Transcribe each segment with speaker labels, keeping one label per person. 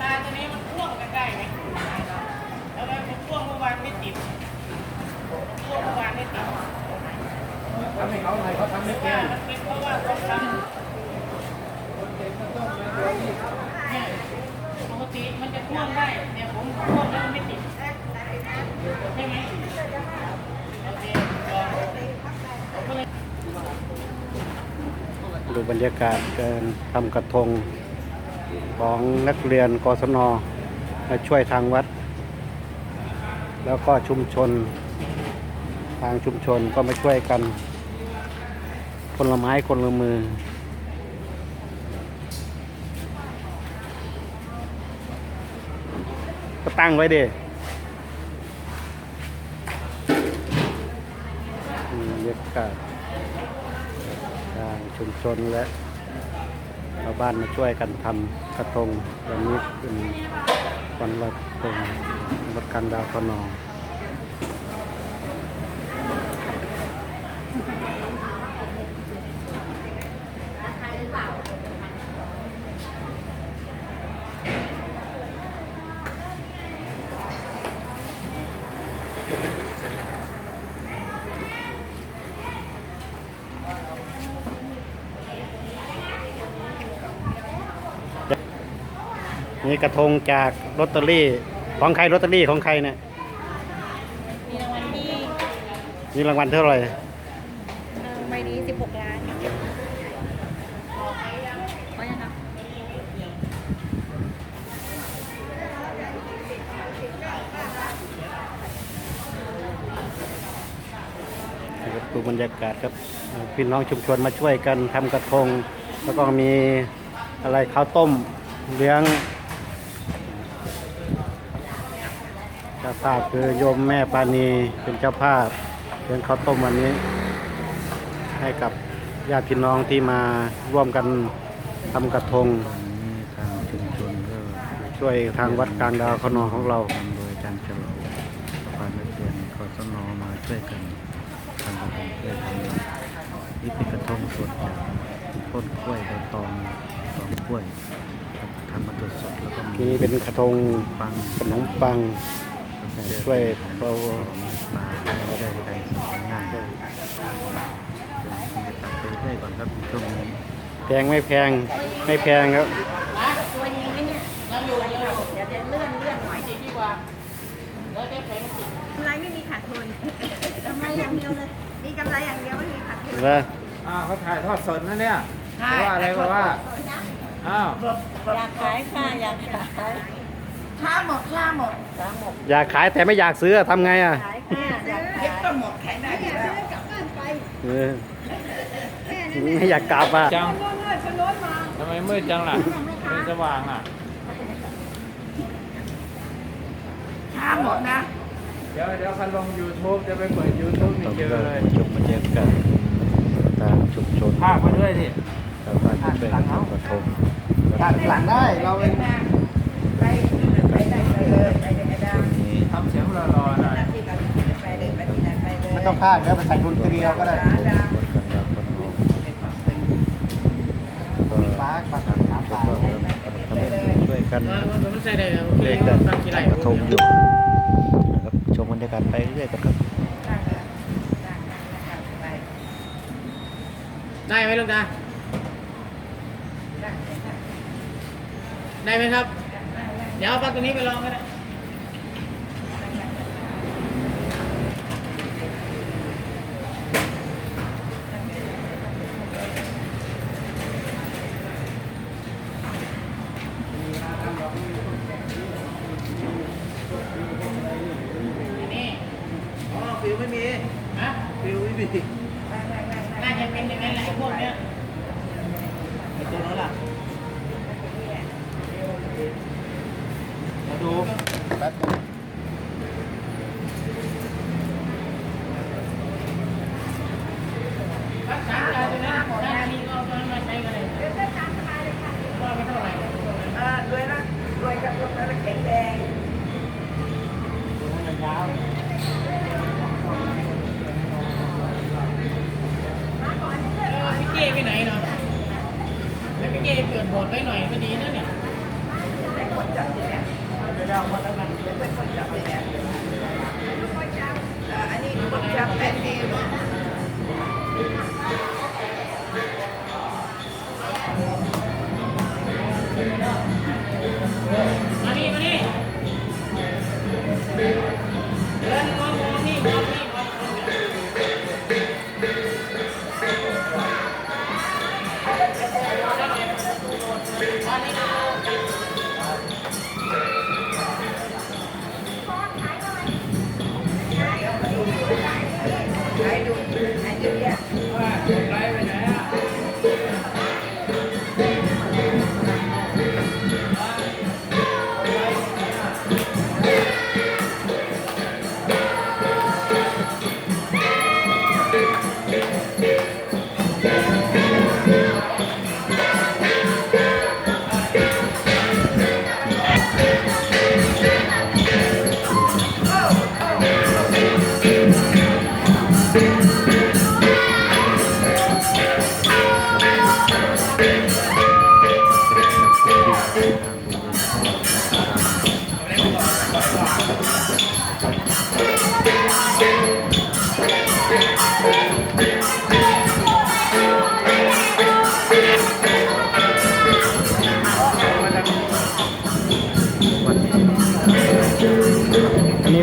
Speaker 1: ตาตัวนี้มันพ่วงใกล้ๆไหมแล้วมันพ่วงเมื่อวานไม่ติดพ่วงเมื่อวานไม่ติด
Speaker 2: ทำให้เขาหน่อยเขาทำไม่เป็น
Speaker 1: มันเป็นเพราะว่าเขาทำเนี่ยปกติมันจะพ่วงได้เนี่ยผมพ่วงแล้วมันไม่ติดใช่ไหมโอเคก็เลย
Speaker 3: ดูบรรยากาศการทำกระทงของนักเรียนกศนมาช่วยทางวัด แล้วก็ชุมชน ทางชุมชนก็มาช่วยกัน คนละไม้คนละมือ ก็ตั้งไว้ดิอืมบรรยากาศ ชุมชนและชาวบ้านมาช่วยกันทำกระทงวันนี้เป็นวันลอยกระทงวัดกันดาวพนอง นี่กระทงจากลอตเตอรี่ของใครลอตเตอรี่ของใครเนี่ย
Speaker 4: มีรางวัลที่
Speaker 3: มีรางวัลเท่าไหร่
Speaker 4: ใบนี้ 16 ล้านเพราะยังครับ
Speaker 3: นะครับดูบรรยากาศครับพี่น้องชุมชนมาช่วยกันทำกระทง แล้วก็มีอะไรข้าวต้มเลี้ยงเจ้า ภาพคือโยมแม่ปานีเป็นเจ้าภาพเลี้ยงข้าวต้มวันนี้ ให้กับญาติพี่น้องที่มาร่วมกันทำกระทง
Speaker 2: ทางชุมชนก็
Speaker 3: ช่วยทางวัดกลางดาวขนองของเรา
Speaker 2: นำโดยอารย์ฉลองฝ่ายนักเรียนกศนมาช่วยกันทำกระทงช่วยทำนี่เป็นกระทงสดจากต้นกล้วยใบตองตองกล้วยทำมาสดสดๆแล้วก็มี
Speaker 3: นี่เป็นกระทง
Speaker 2: ปัง
Speaker 3: ขนมปัง ช่วยเรา
Speaker 2: มาไม่ได้ใครสอนง่ายไปเรื่อยก่อนครับช่วงนี้
Speaker 3: แพงไม่แพงไม่แพงครับ
Speaker 4: ตัวนี้ไหมเนี่ย
Speaker 1: ยังอยู่ยังอยู่
Speaker 4: เดี๋ยวจะเลื่อนเลื่อนหน่อย
Speaker 1: ติดดีกว่าแล้วได้แข็งติด
Speaker 4: กำไรไม่มีขาดทุนกำไรอย่างเดียวเลยมีกำไรอย่างเดียวไม่มีขาดทุน
Speaker 3: แล้ว
Speaker 2: อ้าวเขาถ่ายทอดสดนะเนี่ยว่าอะไรบอกว่าอ้าว
Speaker 4: อยากขายค่ะอยากขาย ค่าหมดค่าหมดค่าหมด
Speaker 3: อยากขายแต่ไม่อยากซื้อทำไงอะ
Speaker 4: ขายค่ะอยากขายก็หมดขายได้อยู่แล้ว
Speaker 3: เออไม่อยากกลับอะ
Speaker 2: จังทำไมมืดจังล่ะไม่สว่างอะ
Speaker 4: ค่าหมดนะ
Speaker 2: เดี๋ยวเดี๋ยวคันลง YouTube จะไปเปิด YouTube นี่เจอเลย
Speaker 3: ชมบรรยากาศตามชุมชน
Speaker 2: ภาคมาด้วยดิ
Speaker 3: ชาวบ้านที่ช่วยกันทำกระทง
Speaker 2: ตัดหลังได้เราเป็น
Speaker 4: ไปไปได้ ไปเลยไปได้ไปได้
Speaker 2: ทำเสียงรอๆหน่อย
Speaker 4: ที่กันไปเลยไปที่ไหนไปเลย
Speaker 2: ไม่ต้องพลาดแล้วไปใส่ดนตรีเอาก็ได้
Speaker 3: วัดกลางดาวพนองก็
Speaker 2: ฟ้าฟ้า
Speaker 3: ทางชุมชนก็ทำช่วยกัน
Speaker 1: มันไม่ใช่ได้โอเค
Speaker 3: เล่นกัน
Speaker 1: ตั้งกี่ไร
Speaker 3: ทำกระทงอยู่นะครับชมบรรยากาศไปเรื่อยๆกันครับ
Speaker 1: ได้ไหมลูกตาได้ไหมครับ เดี๋ยวเอาปลั๊กตัวนี้ไปลองก็ได้ วไม่มีฮะฟิวไม่มีน่าจะเป็นอย่างนั้นแหละไอ้พวกเนี้ยไอ้ตัวนั้นล่ะ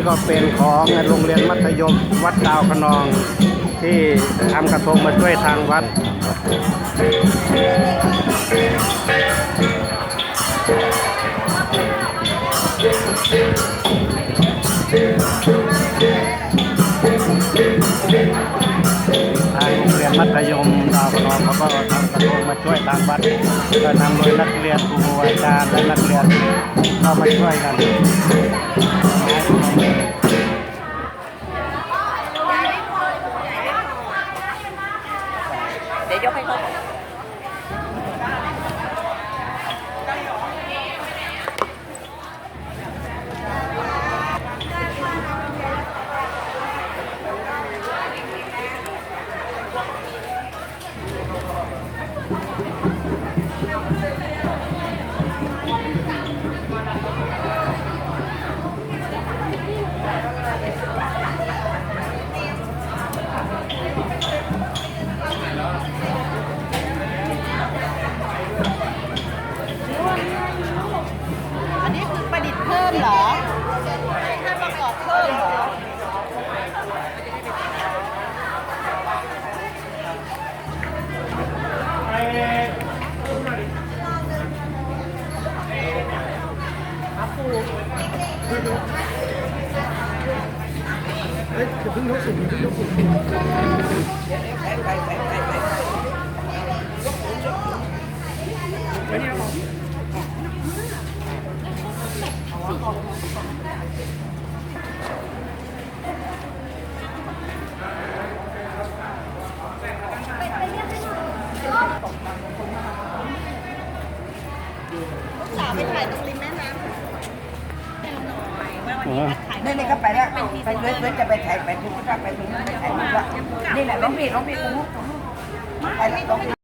Speaker 1: ก็เป็น
Speaker 3: ของโรงเรียนมัธยมวัดดาวขนอง ที่ทำกระทงมาช่วยทางวัดทางโรงเรียนมัธยมดาวขนองเขาก็ทำกระทงมาช่วยทางวัดก็นำโดยนักเรียนครูอาจารย์และนักเรียนเข้ามาช่วยกัน
Speaker 4: สาวไปถ่ายตรงริมแม่น้ำ
Speaker 5: นี่นี่ก็ไปแล้วไปเว้นจะไปถ่ายไปทุกที่ไปทุกที่ไปถ่ายรูปละนี่แหละน้องพี่น้องพี่กูไปแล้ว